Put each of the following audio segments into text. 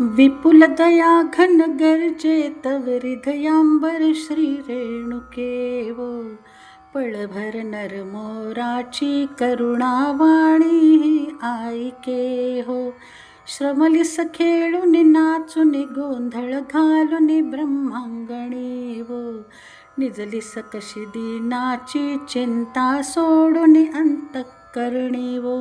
विपुल दया घन गर्जे तव हृदयांबर श्री पळभर नर मोराची करुणावाणी ऐके हो श्रमलिस खेळून नाचून गोंधळ घालून ब्रह्मांगणी वो निजलिस कशी दिनाची चिंता सोडून अंतकरणी वो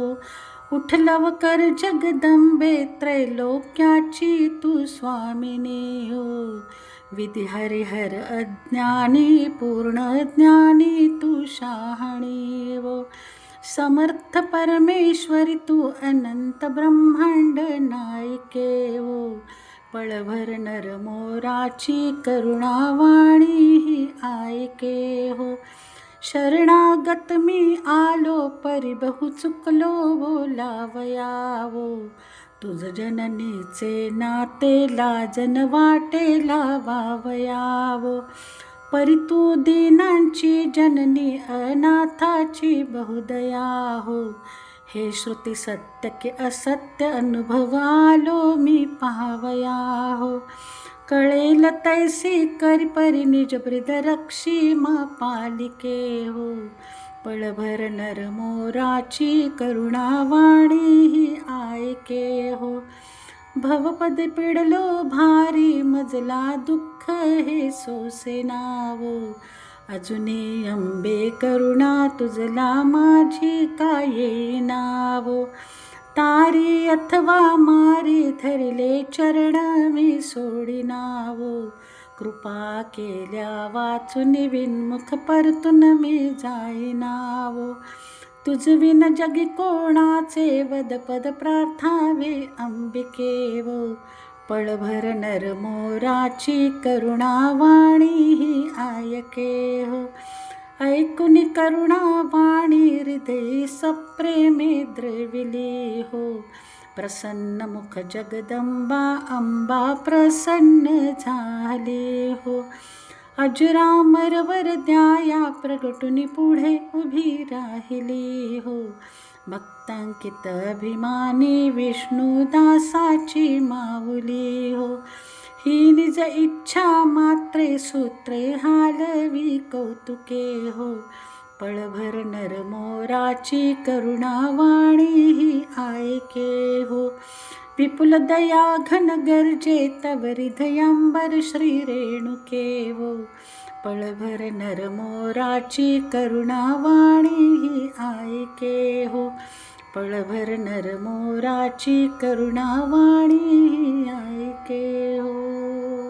उठलव कर जगदंबे त्रैलोक्याची तू स्वामिनी हो. विधी हरिहर अज्ञानी पूर्ण ज्ञानी तू शहाणी वो समर्थ परमेश्वरी तू अनंत ब्रह्मांड नायके वो हो. पळभर नर मोराची करुणावाणी ही ऐके हो. शरणागत मी आलो परी बहु चुकलो बोलावयावो. तुझ जननीचे नाते लाजन वाटे लावावयावो. परी तू दीनांची जननी अनाथाची बहुदया हो हे श्रुती सत्य की असत्य अनुभवालो मी पाहावया हो कळेल तैसे कर परी निज रक्षी मा पालिके हो. पळभर नर मोराची करुणावाणी ही आयके हो. भवपद पिडलो भारी मजला दुःख हे सोसे नावो. अजुनी अंबे करुणा तुझला माझी काय नावो. तारी अथवा मारी धरिले चरण मी सोडिनावो. कृपा केल्या वाचून विनमुख परतून मी जाईनावो. तुझ विन जगी कोणाचे वदपद प्रार्थावे अंबिकेव. पळभर नर मोराची करुणावाणी ही आयके हो ऐकुनी करुणावाणी हृदय सप्रेमे द्रविली हो. प्रसन्न मुख जगदंबा अंबा प्रसन्न झाली हो. अजरामरवर द्याया प्रगटुनी पुढे उभी राहिली हो. भक्तांकित अभिमानी विष्णुदासाची माऊली हो. ही निज इच्छा मात्रे सूत्रे हालवी कौतुके हो पळभर नर मोराची करुणावाणी ही आयके हो विपुल दया घन गर्जे तव हृदयांबर श्री रेणुके वो पळभर नर मोराची करुणावाणी ही आयके हो पळभर नर मोराची करुणावाणी ऐके हो.